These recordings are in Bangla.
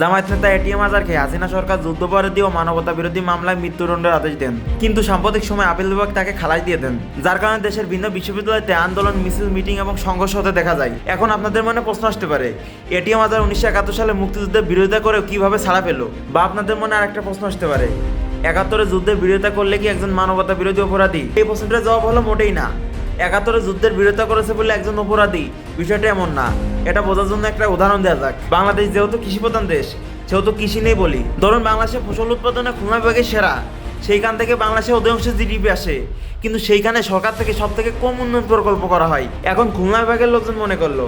জামায়াত নেতা এটিএম আজারকে হাসিনা সরকার যুদ্ধপরাধী ও মানবতা বিরোধী মামলায় মৃত্যুদণ্ডের আদেশ দেন। কিন্তু সাম্প্রতিক সময় আপিল বিভাগ তাকে খালাস দিয়ে দেন, যার কারণে দেশের ভিন্ন বিশ্ববিদ্যালয়তে আন্দোলন, মিছিল, মিটিং এবং সংঘর্ষ হতে দেখা যায়। এখন আপনাদের মনে প্রশ্ন আসতে পারে, এটিএম আজার উনিশশো একাত্তর সালে মুক্তিযুদ্ধের বিরোধিতা করে কীভাবে ছাড়া পেল? বা আপনাদের মনে আরেকটা প্রশ্ন আসতে পারে, একাত্তরে যুদ্ধের বিরোধিতা করলে কি একজন মানবতা বিরোধী অপরাধী? এই প্রশ্নটার জবাব হলো মোটেই না। একাত্তরে যুদ্ধের বিরোধিতা করেছে বলে একজন অপরাধী বিষয়টা এমন না। এটা বোঝার জন্য একটা উদাহরণ দেওয়া যাক। বাংলাদেশ যেহেতু কৃষি প্রধান দেশ, সেহেতু কৃষি নেই বলি। ধরুন বাংলাদেশে ফসল উৎপাদনে খুলনা বিভাগে সেরা, সেইখান থেকে বাংলাদেশে অধিকাংশ জিডিপি আসে। কিন্তু সেইখানে সরকার থেকে সব থেকে কম উন্নয়ন প্রকল্প করা হয়। এখন খুলনা বিভাগের লোকজন মনে করল,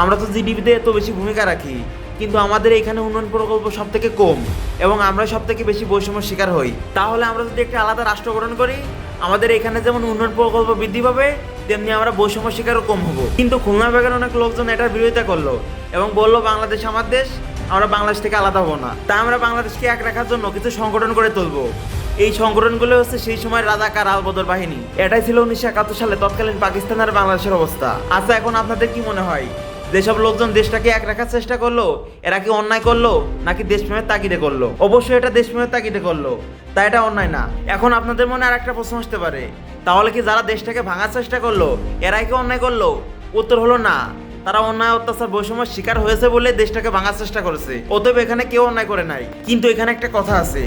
আমরা তো জিডিপিতে এত বেশি ভূমিকা রাখি, কিন্তু আমাদের এখানে উন্নয়ন প্রকল্প সব থেকে কম এবং আমরা সব থেকে বেশি বৈষম্য শিকার হই। তাহলে আমরা যদি একটা আলাদা রাষ্ট্র গঠন করি আমাদের এখানে যেমন উন্নয়ন প্রকল্প বৃদ্ধি পাবে, তেমনি আমরা বৈষম্য শিকারও কম হব। কিন্তু খুলনা বিভাগের অনেক লোকজন এটার বিরোধিতা করল এবং বলল, বাংলাদেশ আমার দেশ, আমরা বাংলাদেশ থেকে আলাদা হব না। তাই আমরা বাংলাদেশকে এক রাখার জন্য কিছু সংগঠন করে তুলবো। এই সংগঠনগুলো হচ্ছে সেই সময় রাজাকার আলবদর বাহিনী। এটাই ছিল উনিশশো একাত্তর সালে তৎকালীন পাকিস্তান আর বাংলাদেশের অবস্থা। আচ্ছা এখন আপনাদের কি মনে হয়? যেসব লোকজন দেশটাকে এক রাখার চেষ্টা করল, এরা কি অন্যায় করল, নাকি দেশপ্রেমের তাগিদে করল? অবশ্যই এটা দেশপ্রেমের তাগিদে করল, তাই এটা অন্যায় না। এখন আপনাদের মনে আর একটা প্রশ্ন আসতে পারে, তাহলে কি যারা দেশটাকে ভাঙার চেষ্টা করল, এরাই কি অন্যায় করল? উত্তর হলো না। তারা অন্যায়, অত্যাচার, বৈষম্যের শিকার হয়েছে বলে দেশটাকে ভাঙার চেষ্টা করেছে। অতএব এখানে কেউ অন্যায় করে নাই। কিন্তু এখানে একটা কথা আছে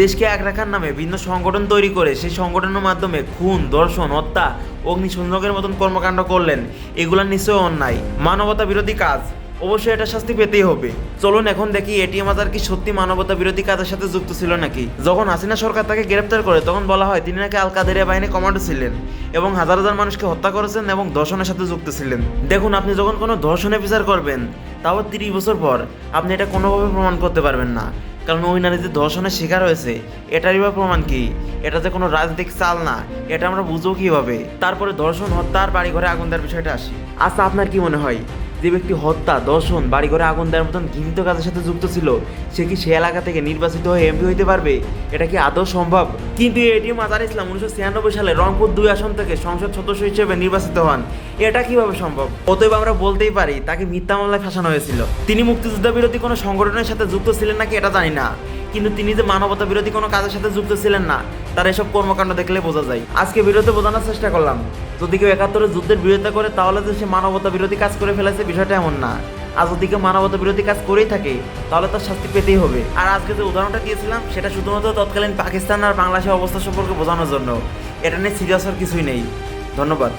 দেশকে এক রাখার নামে ভিন্ন সংগঠন তৈরি করে সেই সংগঠনের মাধ্যমে খুন দর্শন হত্যা, অগ্নিসংযোগের মতন কর্মকাণ্ড করলেন। এগুলা নিশ্চয়ই অন্যায়। মানবতা বিরোধী কাজ। অবশ্যই এটা শাস্তি পেতেই হবে। চলুন এখন দেখি এটিএম আজার কি সত্যি মানবতা বিরোধী কাজের সাথে যুক্ত ছিল নাকি? যখন হাসিনা সরকার তাকে গ্রেপ্তার করে, তখন বলা হয় তিনি নাকি আল কাদেরিয়া বাহিনী কমান্ডো ছিলেন এবং হাজার হাজার মানুষকে হত্যা করেছেন এবং ধর্ষণের সাথে যুক্ত ছিলেন। দেখুন, আপনি যখন কোনো ধর্ষণের বিচার করবেন, তাও তিরিশ বছর পর আপনি এটা কোনোভাবে প্রমাণ করতে পারবেন না। কারণ ওই নারী যে শিকার হয়েছে, এটারই বা প্রমাণ কি? এটা যে কোনো রাজনৈতিক চাল না, এটা আমরা বুঝব কীভাবে? তারপরে ধর্ষণ হত্যার বাড়ি ঘরে আগুন দেওয়ার বিষয়টা আসি। আচ্ছা আপনার কি মনে হয়? যে ব্যক্তি হত্যা, দর্শন বাড়ি ঘরে আগুন দেওয়ার মতন ঘৃণিত কাজের সাথে যুক্ত ছিল। সে কি সে এলাকা থেকে নির্বাচিত হয়ে এমপি হইতে পারবে? এটা কি আদৌ সম্ভব? কিন্তু এটিএম আজার ইসলাম উনিশশো ছিয়ানব্বই সালে রংপুর দুই আসন থেকে সংসদ সদস্য হিসেবে নির্বাচিত হন। এটা কীভাবে সম্ভব? অতএব আমরা বলতেই পারি, তাকে মিথ্যা মামলায় ফাঁসানো হয়েছিল। তিনি মুক্তিযুদ্ধ বিরোধী কোনো সংগঠনের সাথে যুক্ত ছিলেন নাকি এটা জানি না। কিন্তু তিনি যে মানবতা বিরোধী কোনো কাজের সাথে যুক্ত ছিলেন না, তার এসব কর্মকাণ্ড দেখলে বোঝা যায়। আজকে বিরোধী বোঝানোর চেষ্টা করলাম। যদি কেউ একাত্তরে যুদ্ধের বিরোধিতা করে, তাহলে যে সে মানবতা বিরোধী কাজ করে ফেলেছে বিষয়টা এমন না। আর যদি কেউ মানবতা বিরোধী কাজ করেই থাকে, তাহলে তার শাস্তি পেতেই হবে। আর আজকে যে উদাহরণটা দিয়েছিলাম, সেটা শুধুমাত্র তৎকালীন পাকিস্তান আর বাংলাদেশের অবস্থা সম্পর্কে বোঝানোর জন্য। এটা নিয়ে সিরিয়াস আর কিছুই নেই। ধন্যবাদ।